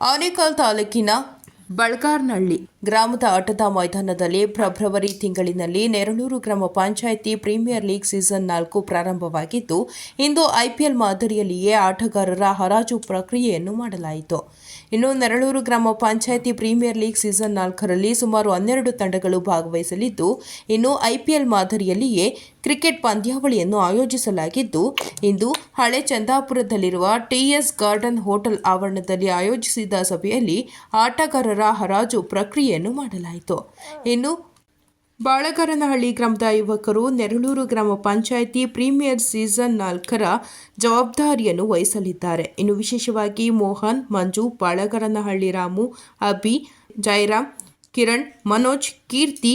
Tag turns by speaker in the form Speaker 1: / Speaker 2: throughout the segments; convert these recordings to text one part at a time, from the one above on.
Speaker 1: ಆನೇಕಲ್ ತಾಲೂಕಿನ ಬಳ್ಗಾರ್ನಹಳ್ಳಿ ಗ್ರಾಮದ ಆಟದ ಮೈದಾನದಲ್ಲಿ ಫೆಬ್ರವರಿ ತಿಂಗಳಿನಲ್ಲಿ ನೆರಳೂರು ಗ್ರಾಮ ಪಂಚಾಯಿತಿ ಪ್ರೀಮಿಯರ್ ಲೀಗ್ ಸೀಸನ್ ನಾಲ್ಕು ಪ್ರಾರಂಭವಾಗಿದ್ದು, ಇಂದು ಐಪಿಎಲ್ ಮಾದರಿಯಲ್ಲಿಯೇ ಆಟಗಾರರ ಹರಾಜು ಪ್ರಕ್ರಿಯೆಯನ್ನು ಮಾಡಲಾಯಿತು. ಇನ್ನು ನರಳೂರು ಗ್ರಾಮ ಪಂಚಾಯಿತಿ ಪ್ರೀಮಿಯರ್ ಲೀಗ್ ಸೀಸನ್ ನಾಲ್ಕರಲ್ಲಿ ಸುಮಾರು ಹನ್ನೆರಡು ತಂಡಗಳು ಭಾಗವಹಿಸಲಿದ್ದು, ಇನ್ನು ಐಪಿಎಲ್ ಮಾದರಿಯಲ್ಲಿಯೇ ಕ್ರಿಕೆಟ್ ಪಂದ್ಯಾವಳಿಯನ್ನು ಆಯೋಜಿಸಲಾಗಿದ್ದು, ಇಂದು ಹಳೆ ಚಂದಾಪುರದಲ್ಲಿರುವ ಟಿಎಸ್ ಗಾರ್ಡನ್ ಹೋಟೆಲ್ ಆವರಣದಲ್ಲಿ ಆಯೋಜಿಸಿದ ಸಭೆಯಲ್ಲಿ ಆಟಗಾರರ ಹರಾಜು ಪ್ರಕ್ರಿಯೆಯನ್ನು ಮಾಡಲಾಯಿತು. ಇನ್ನು ಬಾಳಗರನಹಳ್ಳಿ ಗ್ರಾಮದ ಯುವಕರು ನೆರಳೂರು ಗ್ರಾಮ ಪಂಚಾಯಿತಿ ಪ್ರೀಮಿಯರ್ ಸೀಸನ್ ನಾಲ್ಕರ ಜವಾಬ್ದಾರಿಯನ್ನು ವಹಿಸಲಿದ್ದಾರೆ. ಇನ್ನು ವಿಶೇಷವಾಗಿ ಮೋಹನ್, ಮಂಜು ಬಾಳಗರನಹಳ್ಳಿ ರಾಮು, ಅಭಿ ಜಯರಾಮ್ ಕಿರಣ್, ಮನೋಜ್, ಕೀರ್ತಿ,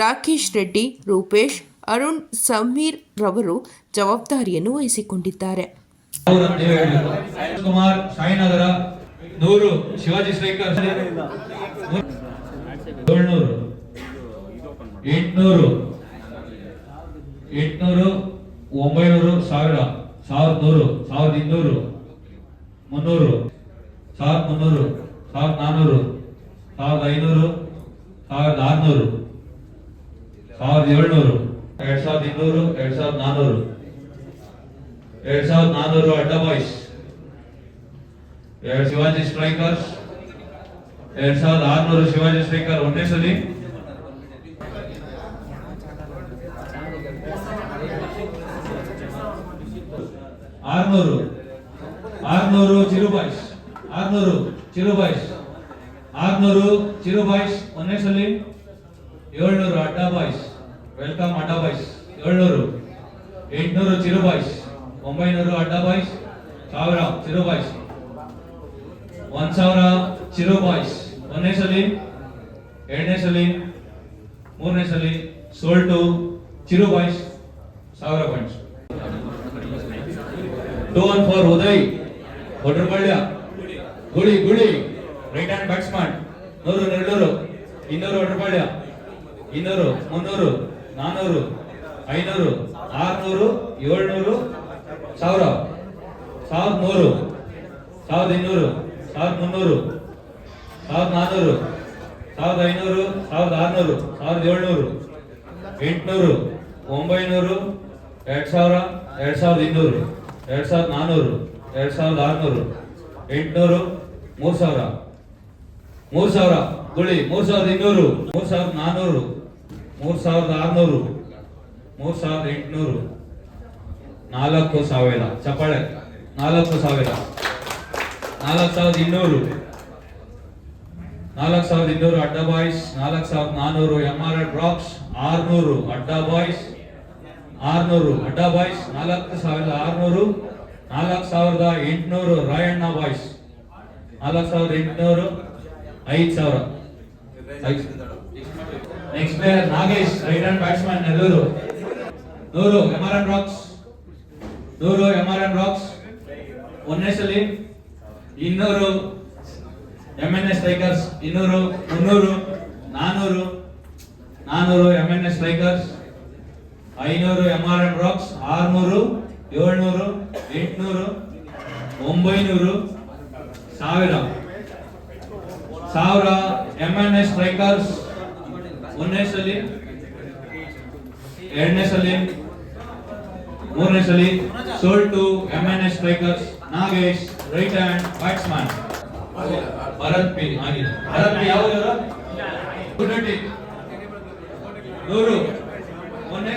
Speaker 1: ರಾಕೇಶ್ ರೆಡ್ಡಿ, ರೂಪೇಶ್, ಅರುಣ್, ಸಮೀರ್ ರವರು ಜವಾಬ್ದಾರಿಯನ್ನು ವಹಿಸಿಕೊಂಡಿದ್ದಾರೆ.
Speaker 2: ಎಂಟ್ನೂರು. ಎಂಟ್ನೂರು, ಒಂಬೈನೂರು, ಸಾವಿರ. ಸಾವಿರದ ನೂರು, ಸಾವಿರದ ಇನ್ನೂರು, ಮುನ್ನೂರು, ಸಾವಿರದ ಮುನ್ನೂರು, ಸಾವಿರದ ನಾನ್ನೂರು ಸಾವಿರದ ಐನೂರು, ಸಾವಿರದ ಆರುನೂರು, ಸಾವಿರದ ಏಳ್ನೂರು, ಎರಡ್ ಸಾವಿರದ ಇನ್ನೂರು, ಎರಡ್ ಸಾವಿರದ ನಾನ್ನೂರು ಎರಡ್ ಸಾವಿರದ ನಾನ್ನೂರು ಅಡ್ಡ ಬಾಯ್ಸ್, ಎರಡ್ ಶಿವಾಜಿ ಸ್ಟ್ರೈಕರ್ಸ್, ಎರಡ್ ಸಾವಿರದ ಆರ್ನೂರು ಶಿವಾಜಿ ಸ್ಟ್ರೈಕರ್ ಒಂದೇ ಸಲಿ. ಆರ್ನೂರು. ಆರ್ನೂರು ಚಿರು ಬಾಯ್ಸ್ ಆರ್ನೂರು ಚಿರುಬಾಯ್ಸ್. ಆರ್ನೂರು ಚಿರುಬಾಯ್ಸ್ ಒಂದೇ ಸಲಿ ಏಳ್ನೂರು ಅಡ್ಡ ಬಾಯ್ಸ್ ವೆಲ್ಕಮ್ ಅಡ್ಡ ಬಾಯ್ಸ್ ಏಳ್ನೂರು. ಎಂಟ್ನೂರು ಚಿರುಬಾಯ್ಸ್. ಒಂಬೈನೂರು ಅಡ್ಡ ಬಾಯ್ಸ್ ಸಾವಿರ ಚಿರುಬಾಯ್ಸ್. ಒಂದ್ ಸಾವಿರ ಚಿರು ಬಾಯ್ಸ್ ಒಂದನೇ ಸಲಿ ಎರಡನೇ ಸಲಿ ಮೂರನೇ ಸಲಿ ಸೋಲ್ಟು ಚಿರುಬಾಯ್ಸ್. ಸಾವಿರ points. Two one four Uday ಒಡ್ರಬಳ್ಯ ಗುಳಿ ಗುಳಿ ರೈಟ್ ಹ್ಯಾಂಡ್ ಬ್ಯಾಟ್ಸ್ಮನ್ ನೂರು ನೆರಳೂರು ಇನ್ನೂರು ಒಡ್ರಬಳ್ಯ ಇನ್ನೂರು, ಮುನ್ನೂರು ನಾನೂರು ಐನೂರು, ಆರ್ನೂರು, ಏಳ್ನೂರು, ಸಾವಿರ. ಸಾವಿರದ ನೂರು ಸಾವಿರದ ಇನ್ನೂರು, ಸಾವಿರದ ಮುನ್ನೂರು, ಸಾವಿರದ ನಾನೂರು ಸಾವಿರದ ಐನೂರು, ಸಾವಿರದ ಆರುನೂರು, ಸಾವಿರದ ಏಳ್ನೂರು, ಎಂಟುನೂರು, ಒಂಬೈನೂರು, ಎರಡು ಸಾವಿರ, ಎರಡು ಸಾವಿರದ ಇನ್ನೂರು. ಎರಡ್ ಸಾವಿರದ ನಾನ್ನೂರು ಎರಡು ಸಾವಿರದ ಆರುನೂರು, ಎಂಟುನೂರು, ಮೂರು ಸಾವಿರ. ಮೂರು ಸಾವಿರ, ಗುಳಿ, ಮೂರು ಸಾವಿರದ ಇನ್ನೂರು, ಮೂರು ಸಾವಿರದ ನಾನ್ನೂರು ಮೂರು ಸಾವಿರದ ಆರುನೂರು, ಮೂರು ಸಾವಿರದ ಎಂಟುನೂರು, ನಾಲ್ಕು ಸಾವಿರ. ಚಪ್ಪಾಳೆ, ನಾಲ್ಕು ಸಾವಿರ. ನಾಲ್ಕು ಸಾವಿರದ ಇನ್ನೂರು, ನಾಲ್ಕು ಸಾವಿರದ ಇನ್ನೂರು ಅಡ್ಡ ಬಾಯ್ಸ್, ನಾಲ್ಕು ಸಾವಿರದ ನಾನ್ನೂರು ಎಂ ಆರ್ ಎಡ್ ಡ್ರಾಪ್ಸ್ ಆರ್ನೂರು ಅಡ್ಡ ಬಾಯ್ಸ್ ಆರ್ನೂರು. ಅಡ್ಡ ಬಾಯ್ಸ್, ನಾಲ್ಕು ಸಾವಿರದ ಆರ್ನೂರು. ನಾಲ್ಕು ಸಾವಿರದ ಎಂಟುನೂರು. ರಾಯಣ್ಣ ಬಾಯ್ಸ್. ನಾಲ್ಕು ಸಾವಿರದ ಎಂಟುನೂರು. ಐದು ಸಾವಿರ. Next player Nagesh right hand batsman Nelluru. ನೂರು, ಎಂ ಆರ್ ಎನ್ ರಾಕ್ಸ್ ನೂರು, ಎಂ ಆರ್ ಎನ್ ರಾಕ್ಸ್ ಒಂದನೇ ಸಲಿ ಇನ್ನೂರು ಎಂ ಎನ್ ಎಸ್ ಸ್ಟ್ರೈಕರ್ಸ್ ಇನ್ನೂರು ಮುನ್ನೂರು ನಾನೂರು ನಾನೂರು ಎಂ ಎನ್ ಎಸ್ ಸ್ಟ್ರೈಕರ್ಸ್ ಐನೂರು ಎಂ ಆರ್ ಎಂ ರಾಕ್ಸ್ ಆರ್ನೂರು, ಏಳ್ನೂರು, ಎಂಟುನೂರು, ಒಂಬೈನೂರು, ಸಾವಿರ. ಸಾವಿರ ಎಂ ಎನ್ ಎಸ್ ಸ್ಟ್ರೈಕರ್ಸ್ ಒಂದನೇ ಸಲಿ, ಎರಡನೇ ಸಲಿ, ಮೂರನೇ ಸಲಿ sold to M N S Strikers Nagesh, right hand batsman Bharath P, ಆಗಿದೆ. ಭರತ್ ಪಿ ಯಾವ ಗುಡ್ಡಟ್ಟಿ ನೂರು. ಒಂದನೇ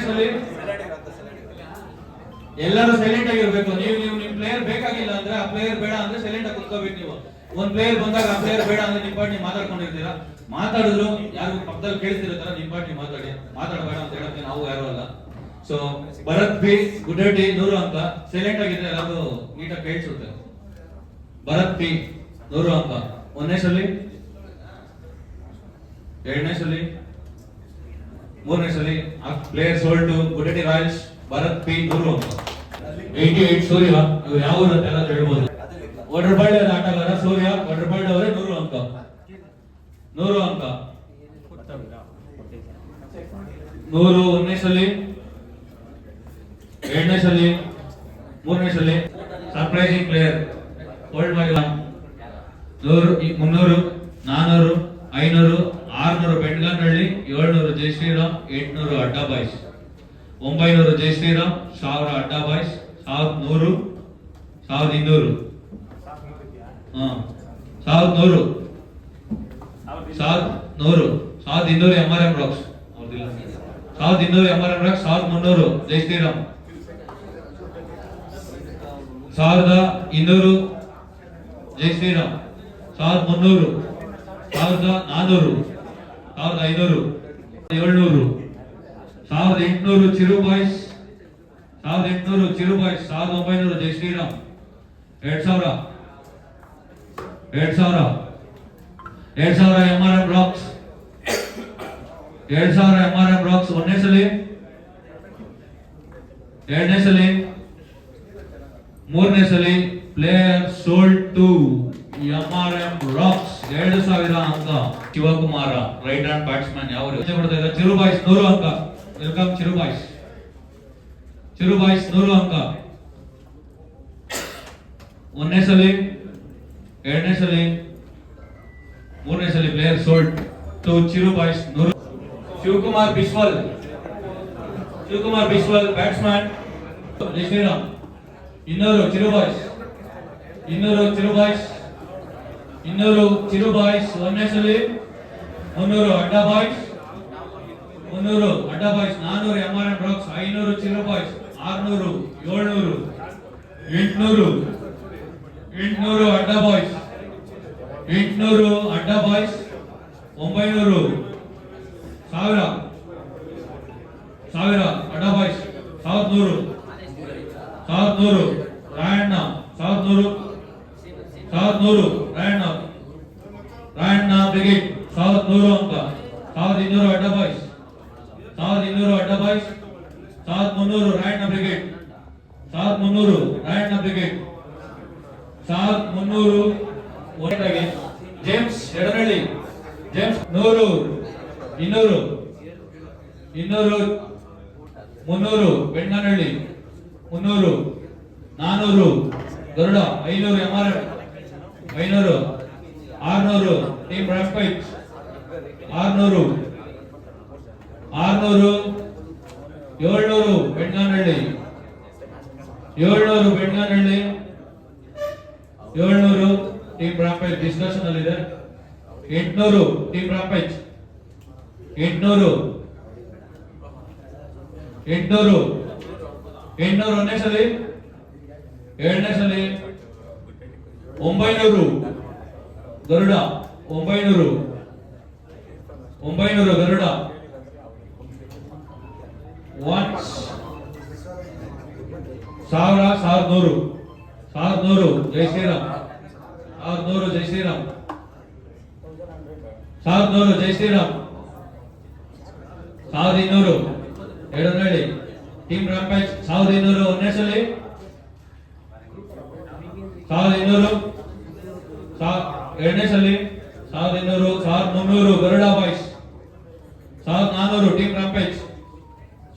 Speaker 2: ಎಲ್ಲರೂ ಸೈಲೆಂಟ್ ಆಗಿರ್ಬೇಕು. ನೀವು ನೀವು ನಿಮ್ ಪ್ಲೇಯರ್ ಬೇಕಾಗಿಲ್ಲ ಅಂದ್ರೆ ಆ ಪ್ಲೇಯರ್ ಬೇಡ ಅಂದ್ರೆ ಸೈಲೆಂಟ್ ಆಗಿ ಕುತ್ಕೋಬೇಕು ನೀವು. ಒಂದ್ ಪ್ಲೇಯರ್ ಬಂದಾಗ ಆ ಪ್ಲೇಯರ್ ಬೇಡ ಅಂದ್ರೆ ನಿಮ್ಮ ಪಾರ್ಟಿ ಮಾತಾಡ್ಕೊಂಡಿರ್ತೀರಾ? ಮಾತಾಡಿದ್ರು ಯಾರು ಪಕ್ಕದಲ್ಲಿ ಕೇಳ್ತಿರ್ತಾರ ನಿಮ್ ಪಾರ್ಟಿ ಮಾತಾಡಿ. ಮಾತಾಡಬೇಡ ಅಂತ ಹೇಳಕ್ಕೆ ನಾವು ಯಾರು ಅಲ್ಲ. ಸೊ ಭರತ್ ಬಿ ಗುಡ್ಡಟ್ಟಿ ನೂರು ಅಂತ ಸೈಲೆಂಟ್ ಆಗಿದ್ರೆ ಎಲ್ಲರೂ ನೀಟಾಗಿ ಕೇಳಿಸುತ್ತೆ ಭರತ್ ಬಿ, ನೂರು ಅಂತ ಒಂದನೇ ಸಲ? ಎರಡನೇ ಸಲ? ಮೂರನೇ ಸಲಿ? Player sold to Raj Bharath P Guru ಅಂತ ಏಯ್ಟಿ ಏಟ್ ಸೂರ್ಯ ಯಾವ ಊರು ಅಂತ ಎಲ್ಲ ಹೇಳ್ಬೋದು ಒಡ್ರಬಳ್ಳಿ ಆಟಗಾರ ಸೂರ್ಯ ವಡ್ರಬಳ್ಳಿ ಅವರೇ ನೂರು ಅಂಕ ನೂರು ಅಂಕ ನೂರು ಒಂದನೇ ಸಲಿ, ಎರಡನೇ ಸಲಿ, ಮೂರನೇ ಸಲ ಸರ್ಪ್ರೈಸಿಂಗ್ ಪ್ಲೇಯರ್ ಹೋಲ್ಡ್ ಮಾಡಿಲ್ಲ. ನೂರು ಮುನ್ನೂರು, ನಾನೂರು, ಐನೂರು ಆರ್ನೂರು ಬೆಂಡ್ಗನಹಳ್ಳಿ, ಏಳ್ನೂರು ಜೈ ಶ್ರೀರಾಮ್ ಎಂಟ್ನೂರು ಅಡ್ಡ ಬಾಯ್ಸ್. ಒಂಬೈನೂರು ಜೈ ಶ್ರೀರಾಮ್ ಸಾವಿರ ಅಡ್ಡ ಬಾಯ್ಸ್, ಸಾವಿರದ ನೂರು, ಸಾವಿರದ ಇನ್ನೂರು. ಸಾವಿರದ ನೂರು. ಸಾವಿರದ ನೂರು, ಸಾವಿರದ ಇನ್ನೂರು ಎಂ ಆರ್ ಎಂ ರಾಕ್ಸ್ ಸಾವಿರದ ಇನ್ನೂರು ಎಂ ಆರ್ ಎಂ ರಾಕ್ಸ್ ಸಾವಿರದ ಮುನ್ನೂರು ಜೈ ಶ್ರೀರಾಮ್ ಸಾವಿರದ ಇನ್ನೂರು ಜೈ ಶ್ರೀರಾಮ್ ಸಾವಿರದ ಮುನ್ನೂರು, ಸಾವಿರದ ನಾನ್ನೂರು ಸಾವಿರದ ಐನೂರು, ಏಳ್ನೂರು, ಸಾವಿರದ ಎಂಟುನೂರು ಚಿರು ಬಾಯ್ಸ್, ಸಾವಿರದ ಎಂಟುನೂರು ಚಿರು ಬಾಯ್ಸ್, ಸಾವಿರದ ಒಂಬೈನೂರು ಜೈ ಶ್ರೀರಾಮ್. ಎರಡ್ ಸಾವಿರ ಎರಡ್ ಸಾವಿರ ಎರಡ್ ಸಾವಿರ ಎಂ ಆರ್ ಎಂ ರಾಕ್ಸ್ ಎರಡ್ ಸಾವಿರ ಎಂ ಆರ್ ಎಂ ರಾಕ್ಸ್ ಒಂದನೇ ಸಲ. ಎರಡನೇ ಸಲ. ಮೂರನೇ ಸಲ. Player sold to M R M Rocks ಎರಡು ಸಾವಿರ ಅಂಕ ಶಿವಕುಮಾರ, ರೈಟ್ ಹ್ಯಾಂಡ್ ಬ್ಯಾಟ್ಸ್ಮನ್ ಯಾವ ಯೋಚನೆ ಮಾಡ್ತಾ ಇದ್ದಾರೆ. ಚಿರು ಬಾಯ್ಸ್ ನೂರು ಅಂಕ ವೆಲ್ಕಮ್ ಚಿರುಬಾಯ್ಸ್. ಚಿರುಬಾಯ್ಸ್ ಚಿರು ಬಾಯ್ಸ್ ನೂರು ಅಂಕ ಒಂದನೇ ಸಲ, ಎರಡನೇ ಸಲ, ಮೂರನೇ ಸಲ ಪ್ಲೇಯರ್ ಸೋಲ್ಡ್ ಟು ಚಿರುಬಾಯ್ಸ್, ನೂರು. ಶಿವಕುಮಾರ್ ಬಿಸ್ವಾಲ್. ಶಿವಕುಮಾರ್ ಬಿಸ್ವಾಲ್ ಬ್ಯಾಟ್ಸ್ಮನ್ ಶ್ರೀರಾಮ್ ಇನ್ನೂರು, ಚಿರುಬಾಯ್ಸ್. ಇನ್ನೂರು ಚಿರು ಬಾಯ್ಸ್ ಇನ್ನೂರು ಚಿರು ಬಾಯ್ಸ್ ಒಂದನೇ ಸಲ ಮುನ್ನೂರು ಅಡ್ಡ ಬಾಯ್ಸ್. ಮುನ್ನೂರು ಅಡ್ಡ ಬಾಯ್ಸ್, ನಾನೂರು ಎಂ ಆರ್ ಎಂ ರಾಕ್ಸ್ ಐನೂರು ಚಿರು ಬಾಯ್ಸ್, ಆರ್ನೂರು, ಏಳ್ನೂರು, ಎಂಟ್ನೂರು ಎಂಟ್ನೂರು ಅಡ್ಡ ಬಾಯ್ಸ್. ಎಂಟ್ನೂರು ಅಡ್ಡ ಬಾಯ್ಸ್, ಒಂಬೈನೂರು, ಸಾವಿರ ಸಾವಿರ ಅಡ್ಡ ಬಾಯ್ಸ್ ಸಾವಿರದ ನೂರು ಸಾವಿರದ ನೂರು ರಾಯಣ್ಣ ಸಾವಿರದ ನೂರು ಸಾವಿರದ ನೂರು ರಾಯಣ್ಣ ರಾಯಣ್ಣ ಬ್ರಿಗೇಡ್ ಸಾವಿರದ ನೂರು ಅಂಕ ಸಾವಿರದ ಇನ್ನೂರು ಅಡ್ಡ ಬಾಯ್ಸ್ ಸಾವಿರದ ಇನ್ನೂರು ಅಡ್ಡ ಬಾಯ್ಸ್ ಸಾವಿರದ ಮುನ್ನೂರು ರಾಯಣ್ಣ ಬ್ರಿಗೇಡ್ ಸಾವಿರದ ಮುನ್ನೂರು ರಾಯಣ್ಣ ಬ್ರಿಗೇಡ್ ಸಾವಿರದ ಮುನ್ನೂರು ಜೇಮ್ಸ್ ಎಡನಳ್ಳಿ, ಜೇಮ್ಸ್ ನೂರು, ಇನ್ನೂರು ಇನ್ನೂರು, ಮುನ್ನೂರು ಬೆಣ್ಣನಹಳ್ಳಿ ಮುನ್ನೂರು, ನಾನೂರು, ಗರುಡ, ಐನೂರು ಎಂ ಆರ್ ಐನೂರು, ಆರ್ನೂರು, ಟೀಮ್ ರಾಫ್ಟೈಟ್ ಆರ್ನೂರು ಆರ್ನೂರು, ಏಳ್ನೂರು ಬೆಣ್ಣನಹಳ್ಳಿ ಏಳ್ನೂರು ಬೆಣ್ಣನಹಳ್ಳಿ ಏಳ್ನೂರು ಟೀಮ್ ರಾಂಪೇಜ್ ಡಿಸ್ಕಷನ್ ಅಲ್ಲಿದೆ ಎಂಟ್ನೂರು ಟೀಮ್ ರಾಂಪೇಜ್ ಎಂಟ್ನೂರು. ಎಂಟ್ನೂರು. ಎಂಟ್ನೂರು ಒಂದನೇ ಸಲಿ. ಏಳನೇ ಸಲಿ. ಒಂಬೈನೂರು. ಗರುಡ, ಒಂಬೈನೂರು. ಒಂಬೈನೂರು ಗರುಡ. ಸಾವಿರ, ಸಾವಿರದ ನೂರು. ಸಾವಿರದ ನೂರು ಜೈ ಶ್ರೀರಾಮ್ ಸಾವಿರದ ನೂರು ಜೈ ಶ್ರೀರಾಮ್ ಸಾವಿರದ ನೂರು ಜೈ ಶ್ರೀರಾಮ್ ಸಾವಿರದ ಇನ್ನೂರು ಎರಡು ಹೇಳಿ ಟೀಮ್ ರಾಂಪೇಜ್ ಸಾವಿರದ ಇನ್ನೂರು ಒಂದನೇ ಸಲಿ ಸಾವಿರದ ಇನ್ನೂರು ಸಾ- ಎರಡನೇ ಸಲಿ ಸಾವಿರದ ಇನ್ನೂರು ಸಾವಿರದ ಮುನ್ನೂರು ಗರುಡ ಬಾಯ್ಸ್ ಸಾವಿರದ ನಾನೂರು ಟೀಮ್ ರಾಂಪೇಜ್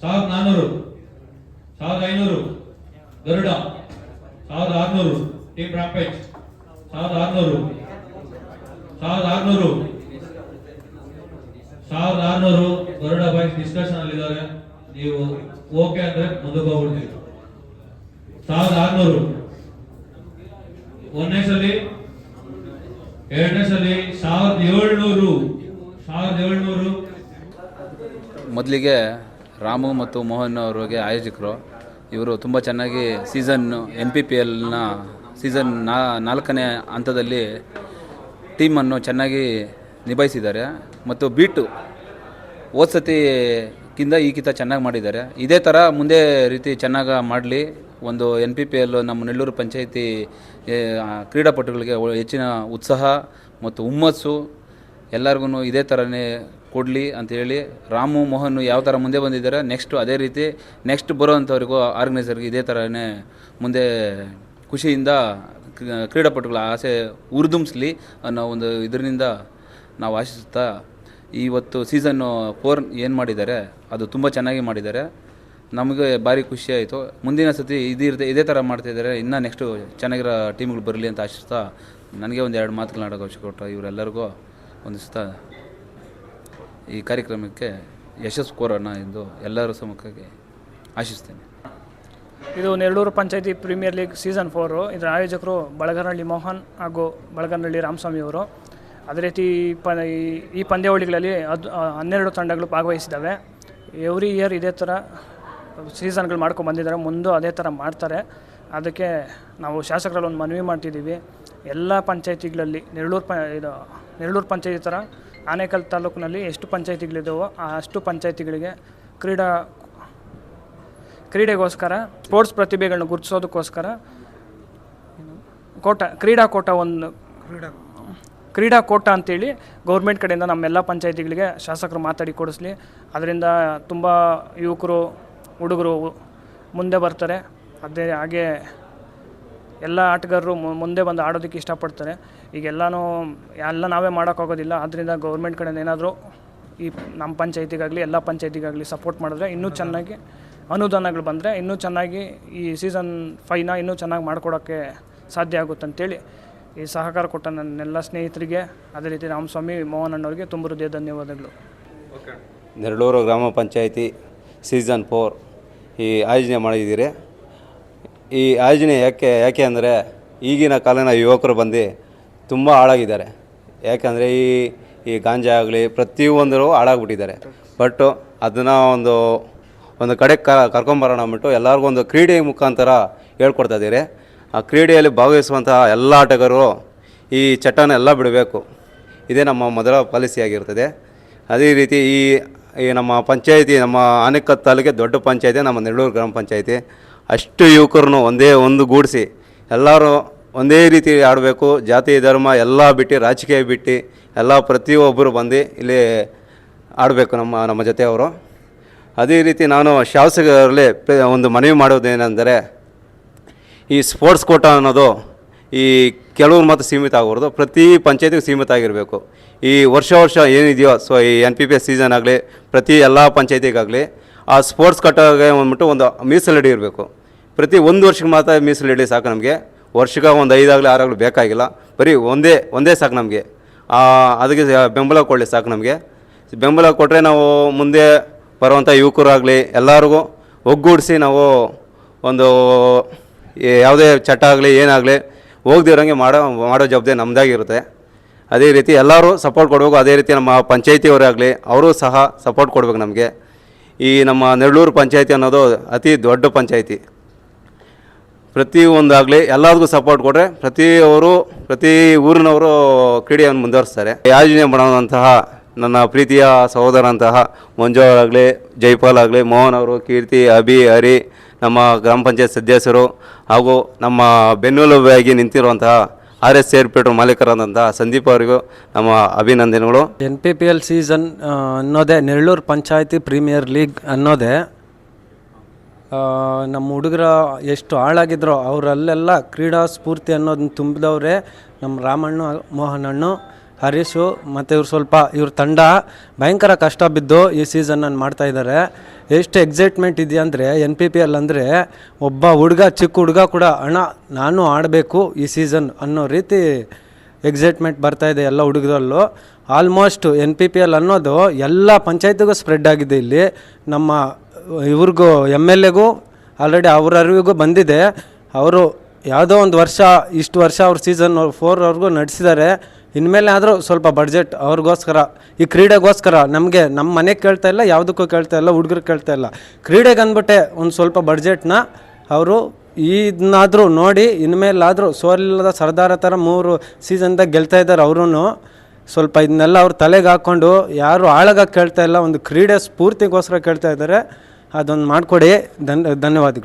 Speaker 2: ಸಾವಿರದ ನಾನೂರು ಸಾವಿರದ ಐನೂರು ಗರುಡ ಸಾವಿರದ ಆರ್ನೂರು ಟೀಮ್ ರಾಂಪೇಜ್ ಸಾವಿರದ ಆರ್ನೂರು ಸಾವಿರದ ಆರ್ನೂರು ಸಾವಿರದ ಆರ್ನೂರು ಗರುಡ ಬಾಯ್ಸ್ ಡಿಸ್ಕಷನ್ ಅಲ್ಲಿ ಇದ್ದಾರೆ ನೀವು ಓಕೆ ಅಂದ್ರೆ ಮುಂದಕ್ಕೆ ಹೋಗ್ಬಿಡ್ತೀವಿ ಸಾವಿರದ ಆರ್ನೂರು ಒಂದನೇ ಸಲಿ ಎರಡನೇ ಸಲ ಸಾವಿರದ ಏಳ್ನೂರು
Speaker 3: ಮೊದಲಿಗೆ ರಾಮು ಮತ್ತು ಮೋಹನ್ ಅವರಿಗೆ ಆಯೋಜಕರು, ಇವರು ತುಂಬ ಚೆನ್ನಾಗಿ ಸೀಸನ್ ಎನ್ ಪಿ ಪಿ ಎಲ್ನ ಸೀಸನ್ ನಾ, ನಾಲ್ಕನೇ ಹಂತದಲ್ಲಿ ಟೀಮನ್ನು ಚೆನ್ನಾಗಿ ನಿಭಾಯಿಸಿದ್ದಾರೆ. ಮತ್ತು ಬೀಟು ಹೋದ ಈ ಈಗಿಂತ ಚೆನ್ನಾಗಿ ಮಾಡಿದ್ದಾರೆ. ಇದೇ ಥರ ಮುಂದೆ ರೀತಿ ಚೆನ್ನಾಗಿ ಮಾಡಲಿ. ಒಂದು ಎನ್ ಪಿ ಪಿ ಎಲ್ ನಮ್ಮ ನೆಲ್ಲೂರು ಪಂಚಾಯಿತಿ ಕ್ರೀಡಾಪಟುಗಳಿಗೆ ಹೆಚ್ಚಿನ ಉತ್ಸಾಹ ಮತ್ತು ಹುಮ್ಮಸ್ಸು. ಎಲ್ಲರಿಗೂ ಇದೇ ಥರನೇ ಕೊಡಲಿ ಅಂತೇಳಿ ರಾಮು ಮೋಹನ್ ಯಾವ ಥರ ಮುಂದೆ ಬಂದಿದ್ದಾರೆ ನೆಕ್ಸ್ಟು ಅದೇ ರೀತಿ ನೆಕ್ಸ್ಟ್ ಬರೋವಂಥವ್ರಿಗೂ ಆರ್ಗನೈಸರ್ಗೆ ಇದೇ ಥರನೇ ಮುಂದೆ ಖುಷಿಯಿಂದ ಕ್ರೀ- ಕ್ರೀಡಾಪಟುಗಳ ಆಸೆ ಉರಿದುಂಬಿಸ್ಲಿ ಅನ್ನೋ ಒಂದು ಇದರಿಂದ ನಾವು ಆಶಿಸುತ್ತಾ ಇವತ್ತು ಸೀಸನ್ನು ಫೋರ್ ಏನು ಮಾಡಿದ್ದಾರೆ, ಅದು ತುಂಬ ಚೆನ್ನಾಗಿ ಮಾಡಿದ್ದಾರೆ. ನಮಗೆ ಭಾರಿ ಖುಷಿ ಆಯಿತು. ಮುಂದಿನ ಸತಿ ಇದಿರದೆ ಇದೇ ಥರ ಮಾಡ್ತಾಯಿದ್ದಾರೆ ಇನ್ನೂ ನೆಕ್ಸ್ಟು ಚೆನ್ನಾಗಿರೋ ಟೀಮ್ಗಳು ಬರಲಿ ಅಂತ ಆಶಿಸ್ತಾ ನನಗೆ ಒಂದು ಎರಡು ಮಾತುಗಳನ್ನಾಡೋಕೆ ಅವಶ್ಯ ಕೊಟ್ಟರು ಇವರೆಲ್ಲರಿಗೂ ಒಂದು ಸುತ್ತ ಈ ಕಾರ್ಯಕ್ರಮಕ್ಕೆ ಯಶಸ್ಸು ಕೋರೋಣ ಎಂದು ಎಲ್ಲರ ಸಮ್ಮುಖಕ್ಕೆ ಆಶಿಸ್ತೇನೆ.
Speaker 4: ಇದು Neraluru panchayat premier league season four ಇದರ ಆಯೋಜಕರು ಬಳಗನಹಳ್ಳಿ ಮೋಹನ್ ಹಾಗೂ ಬಳಗನಹಳ್ಳಿ ರಾಮಸ್ವಾಮಿ ಅವರು. ಅದೇ ರೀತಿ ಪ, ಈ ಪಂದ್ಯಾವಳಿಗಳಲ್ಲಿ ಅದು ಹನ್ನೆರಡು ತಂಡಗಳು ಭಾಗವಹಿಸಿದ್ದಾವೆ. ಎವ್ರಿ ಇಯರ್ ಇದೇ ಥರ ಸೀಸನ್ಗಳು ಮಾಡ್ಕೊಂಡು ಬಂದಿದ್ದಾರೆ ಮುಂದೆ ಅದೇ ಥರ ಮಾಡ್ತಾರೆ. ಅದಕ್ಕೆ ನಾವು ಶಾಸಕರಲ್ಲಿ ಒಂದು ಮನವಿ ಮಾಡ್ತಿದ್ದೀವಿ. ಎಲ್ಲ ಪಂಚಾಯತಿಗಳಲ್ಲಿ ನೆರಳೂರು ಪ ಇದು ನೆರಳೂರು ಪಂಚಾಯತಿ ಥರ ಆನೇಕಲ್ ತಾಲೂಕಿನಲ್ಲಿ ಎಷ್ಟು ಪಂಚಾಯತಿಗಳಿದ್ದಾವೋ ಆ ಅಷ್ಟು ಪಂಚಾಯತಿಗಳಿಗೆ ಕ್ರೀಡಾ ಕ್ರೀಡೆಗೋಸ್ಕರ ಸ್ಪೋರ್ಟ್ಸ್ ಪ್ರತಿಭೆಗಳನ್ನ ಗುರುತಿಸೋದಕ್ಕೋಸ್ಕರ ಕೋಟ ಕ್ರೀಡಾ ಕೋಟ ಒಂದು ಕ್ರೀಡಾ ಕ್ರೀಡಾಕೋಟ ಅಂತೇಳಿ ಗೌರ್ಮೆಂಟ್ ಕಡೆಯಿಂದ ನಮ್ಮೆಲ್ಲ ಪಂಚಾಯತಿಗಳಿಗೆ ಶಾಸಕರು ಮಾತಾಡಿ ಕೊಡಿಸ್ಲಿ. ಅದರಿಂದ ತುಂಬ ಯುವಕರು ಹುಡುಗರು ಮುಂದೆ ಬರ್ತಾರೆ. ಅದೇ ಹಾಗೆ ಎಲ್ಲ ಆಟಗಾರರು ಮುಂದೆ ಬಂದು ಆಡೋದಕ್ಕೆ ಇಷ್ಟಪಡ್ತಾರೆ. ಈಗೆಲ್ಲನೂ ಎಲ್ಲ ನಾವೇ ಮಾಡೋಕ್ಕಾಗೋದಿಲ್ಲ ಆದ್ದರಿಂದ ಗೌರ್ಮೆಂಟ್ ಕಡೆಯಿಂದ ಏನಾದರೂ ಈ ನಮ್ಮ ಪಂಚಾಯತಿಗಾಗಲಿ, ಎಲ್ಲ ಪಂಚಾಯತಿಗಾಗಲಿ ಸಪೋರ್ಟ್ ಮಾಡಿದ್ರೆ ಇನ್ನೂ ಚೆನ್ನಾಗಿ ಅನುದಾನಗಳು ಬಂದರೆ ಇನ್ನೂ ಚೆನ್ನಾಗಿ ಈ ಸೀಸನ್ ಫೈನ ಇನ್ನೂ ಚೆನ್ನಾಗಿ ಮಾಡಿಕೊಡೋಕ್ಕೆ ಸಾಧ್ಯ ಆಗುತ್ತೆ ಅಂತೇಳಿ ಈ ಸಹಕಾರ ಕೊಟ್ಟ ನನ್ನೆಲ್ಲ ಸ್ನೇಹಿತರಿಗೆ, ಅದೇ ರೀತಿ ರಾಮಸ್ವಾಮಿ, ಮೋಹನ್ ಅಣ್ಣವ್ರಿಗೆ ತುಂಬ ಹೃದಯ ಧನ್ಯವಾದಗಳು.
Speaker 5: ನೆರಳೂರು ಗ್ರಾಮ ಪಂಚಾಯಿತಿ ಸೀಸನ್ ಫೋರ್ ಈ ಆಯೋಜನೆ ಮಾಡಿದ್ದೀರಿ. ಈ ಆಯೋಜನೆ ಯಾಕೆ ಯಾಕೆ ಅಂದರೆ ಈಗಿನ ಕಾಲಿನ ಯುವಕರು ಬಂದು ತುಂಬ ಹಾಳಾಗಿದ್ದಾರೆ. ಯಾಕೆಂದರೆ ಈ ಈ ಗಾಂಜಾ ಆಗಲಿ ಪ್ರತಿಯೊಂದರೂ ಹಾಳಾಗ್ಬಿಟ್ಟಿದ್ದಾರೆ. ಬಟ್ ಅದನ್ನು ಒಂದು ಒಂದು ಕಡೆ ಕ, ಕರ್ಕೊಂಬರೋಣ ಅಂದ್ಬಿಟ್ಟು ಎಲ್ಲರಿಗೂ ಒಂದು ಕ್ರೀಡೆ ಮುಖಾಂತರ ಹೇಳ್ಕೊಡ್ತಾ ಇದ್ದೀರಿ. ಆ ಕ್ರೀಡೆಯಲ್ಲಿ ಭಾಗವಹಿಸುವಂತಹ ಎಲ್ಲ ಆಟಗಾರರು ಈ ಚಟನ ಎಲ್ಲ ಬಿಡಬೇಕು. ಇದೇ ನಮ್ಮ ಮೊದಲ ಪಾಲಿಸಿಯಾಗಿರ್ತದೆ. ಅದೇ ರೀತಿ ಈ ಈ ನಮ್ಮ ಪಂಚಾಯತಿ, ನಮ್ಮ ಆನೆಕತ್ ತಾಲೂಕೆ ದೊಡ್ಡ ಪಂಚಾಯತಿ, ನಮ್ಮ ನೆರಳೂರು ಗ್ರಾಮ ಪಂಚಾಯತಿ, ಅಷ್ಟು ಯುವಕರನ್ನು ಒಂದೇ ಒಂದು ಗೂಡಿಸಿ, ಎಲ್ಲರೂ ಒಂದೇ ರೀತಿ ಆಡಬೇಕು, ಜಾತಿ, ಧರ್ಮ ಎಲ್ಲ ಬಿಟ್ಟು, ರಾಜಕೀಯ ಬಿಟ್ಟು, ಎಲ್ಲ ಪ್ರತಿಯೊಬ್ಬರು ಬಂದು ಇಲ್ಲಿ ಆಡಬೇಕು ನಮ್ಮ ನಮ್ಮ ಜೊತೆಯವರು ಅದೇ ರೀತಿ ನಾನು ಶಾಸಕರಲ್ಲಿ ಒಂದು ಮನವಿ ಮಾಡೋದೇನೆಂದರೆ ಈ ಸ್ಪೋರ್ಟ್ಸ್ ಕೋಟ ಅನ್ನೋದು ಈ ಕೆಲವ್ರು ಮಾತ್ರ ಸೀಮಿತ ಆಗಬಾರ್ದು, ಪ್ರತಿ ಪಂಚಾಯತಿಗೂ ಸೀಮಿತ ಆಗಿರಬೇಕು. ಈ ವರ್ಷ ವರ್ಷ ಏನಿದೆಯೋ, ಸೊ ಈ N P P S season ಆಗಲಿ, ಪ್ರತಿ ಎಲ್ಲ ಪಂಚಾಯತಿಗಾಗಲಿ, ಆ ಸ್ಪೋರ್ಟ್ಸ್ ಕೋಟಾಗೆ ಬಂದ್ಬಿಟ್ಟು ಒಂದು ಮೀಸಲಿಡಿ ಇರಬೇಕು. ಪ್ರತಿ ಒಂದು ವರ್ಷಕ್ಕೆ ಮಾತ್ರ ಮೀಸಲಿಡಿ ಸಾಕು ನಮಗೆ. ವರ್ಷಕ್ಕೆ ಒಂದು ಐದಾಗಲಿ ಆರಾಗಲಿ ಬೇಕಾಗಿಲ್ಲ. ಬರೀ ಒಂದೇ ಒಂದೇ ಸಾಕು ನಮಗೆ. ಅದಕ್ಕೆ ಬೆಂಬಲ ಕೊಡಲಿ ಸಾಕು ನಮಗೆ. ಬೆಂಬಲ ಕೊಟ್ಟರೆ ನಾವು ಮುಂದೆ ಬರುವಂಥ ಯುವಕರಾಗಲಿ, ಎಲ್ಲರಿಗೂ ಒಗ್ಗೂಡಿಸಿ ನಾವು ಒಂದು ಯಾವುದೇ ಚಟ ಆಗಲಿ, ಏನಾಗಲಿ ಹೋಗ್ದಿರೋಂಗೆ ಮಾಡೋ ಮಾಡೋ ಜವಾಬ್ದಾರಿ ನಮ್ಮದಾಗಿರುತ್ತೆ ಅದೇ ರೀತಿ ಎಲ್ಲರೂ ಸಪೋರ್ಟ್ ಕೊಡಬೇಕು. ಅದೇ ರೀತಿ ನಮ್ಮ ಪಂಚಾಯತಿಯವರಾಗಲಿ ಅವರು ಸಹ ಸಪೋರ್ಟ್ ಕೊಡಬೇಕು ನಮಗೆ. ಈ ನಮ್ಮ ನೆರಳೂರು ಪಂಚಾಯಿತಿ ಅನ್ನೋದು ಅತಿ ದೊಡ್ಡ ಪಂಚಾಯಿತಿ. ಪ್ರತಿಯೊಂದಾಗಲಿ ಎಲ್ಲದಕ್ಕೂ ಸಪೋರ್ಟ್ ಕೊಟ್ಟರೆ ಪ್ರತಿಯವರು, ಪ್ರತಿ ಊರಿನವರು ಕ್ರೀಡೆಯನ್ನು ಮುಂದುವರಿಸ್ತಾರೆ. ಆಯೋಜನೆ ಮಾಡುವಂತಹ ನನ್ನ ಪ್ರೀತಿಯ ಸಹೋದರಂತಹ ಮಂಜು ಆಗಲಿ, ಜೈಪಾಲ್ ಆಗಲಿ, ಮೋಹನ್ ಅವರು, ಕೀರ್ತಿ, ಅಭಿ, ಹರಿ, ನಮ್ಮ ಗ್ರಾಮ ಪಂಚಾಯತ್ ಸದಸ್ಯರು ಹಾಗೂ ನಮ್ಮ ಬೆನ್ನೆಲುಬಾಗಿ ನಿಂತಿರುವಂತಹ ಆರ್ ಎಸ್ ಏರ್ಪೇಟು ಮಾಲೀಕರಾದಂತಹ ಸಂದೀಪ್ ಅವರಿಗೂ ನಮ್ಮ ಅಭಿನಂದನೆಗಳು.
Speaker 6: N P P L season ಅನ್ನೋದೇ, ನೆರಳೂರು ಪಂಚಾಯತಿ ಪ್ರೀಮಿಯರ್ ಲೀಗ್ ಅನ್ನೋದೇ ನಮ್ಮ ಹುಡುಗರ ಎಷ್ಟು ಹಾಳಾಗಿದ್ರೋ ಅವರಲ್ಲೆಲ್ಲ ಕ್ರೀಡಾ ಸ್ಫೂರ್ತಿ ಅನ್ನೋದನ್ನ ತುಂಬಿದವರೇ ನಮ್ಮ ರಾಮಣ್ಣ, ಮೋಹನಣ್ಣು. ಹರೀಶು ಮತ್ತು ಇವ್ರು ಸ್ವಲ್ಪ ಇವ್ರ ತಂಡ ಭಯಂಕರ ಕಷ್ಟ ಬಿದ್ದು ಈ ಸೀಸನನ್ನು ಮಾಡ್ತಾ ಇದ್ದಾರೆ ಎಷ್ಟು ಎಕ್ಸೈಟ್ಮೆಂಟ್ ಇದೆಯಾ ಅಂದರೆ ಎನ್ ಪಿ ಪಿ ಎಲ್ ಅಂದರೆ ಒಬ್ಬ ಹುಡುಗ, ಚಿಕ್ಕ ಹುಡುಗ ಕೂಡ, ಅಣ್ಣ, ನಾನು ಆಡಬೇಕು ಈ ಸೀಸನ್ ಅನ್ನೋ ರೀತಿ ಎಕ್ಸೈಟ್ಮೆಂಟ್ ಬರ್ತಾ ಇದೆ ಎಲ್ಲ ಹುಡುಗರಲ್ಲೂ. Almost N P P L ಅನ್ನೋದು ಎಲ್ಲ ಪಂಚಾಯತಿಗೂ ಸ್ಪ್ರೆಡ್ ಆಗಿದೆ ಇಲ್ಲಿ. ನಮ್ಮ ಇವ್ರಿಗೂ ಎಂ ಎಲ್ ಎಗೂ ಆಲ್ರೆಡಿ ಅವ್ರ ಅರಿವಿಗೂ ಬಂದಿದೆ. ಅವರು ಯಾವುದೋ ಒಂದು ವರ್ಷ, ಇಷ್ಟು ವರ್ಷ ಅವ್ರ ಸೀಸನ್ ಫೋರ್ವರೆಗೂ ನಡೆಸಿದ್ದಾರೆ. ಇನ್ಮೇಲೆ ಆದರೂ ಸ್ವಲ್ಪ ಬಡ್ಜೆಟ್ ಅವ್ರಿಗೋಸ್ಕರ, ಈ ಕ್ರೀಡೆಗೋಸ್ಕರ ನಮಗೆ ನಮ್ಮ ಮನೆಗೆ ಕೇಳ್ತಾ ಇಲ್ಲ, ಯಾವುದಕ್ಕೂ ಕೇಳ್ತಾ ಇಲ್ಲ, ಹುಡುಗರು ಕೇಳ್ತಾ ಇಲ್ಲ. ಕ್ರೀಡೆಗೆ ಅಂದ್ಬಿಟ್ಟೆ ಒಂದು ಸ್ವಲ್ಪ ಬಡ್ಜೆಟ್ನ ಅವರು ಇದನ್ನಾದರೂ ನೋಡಿ, ಇನ್ಮೇಲಾದರೂ ಸೋಲಿಲ್ಲದ ಸರ್ದಾರ ಥರ ಮೂರು ಸೀಸನ್ದಾಗ ಗೆಲ್ತಾ ಇದ್ದಾರೆ ಅವರೂ ಸ್ವಲ್ಪ ಇದನ್ನೆಲ್ಲ ಅವ್ರ ತಲೆಗೆ ಹಾಕ್ಕೊಂಡು ಯಾರು ಆಳಗ ಕೇಳ್ತಾ ಇಲ್ಲ, ಒಂದು ಕ್ರೀಡೆ ಸ್ಫೂರ್ತಿಗೋಸ್ಕರ ಕೇಳ್ತಾ ಇದ್ದಾರೆ ಅದೊಂದು ಮಾಡಿಕೊಡಿ. ಧನ್, ಧನ್ಯವಾದಗಳು.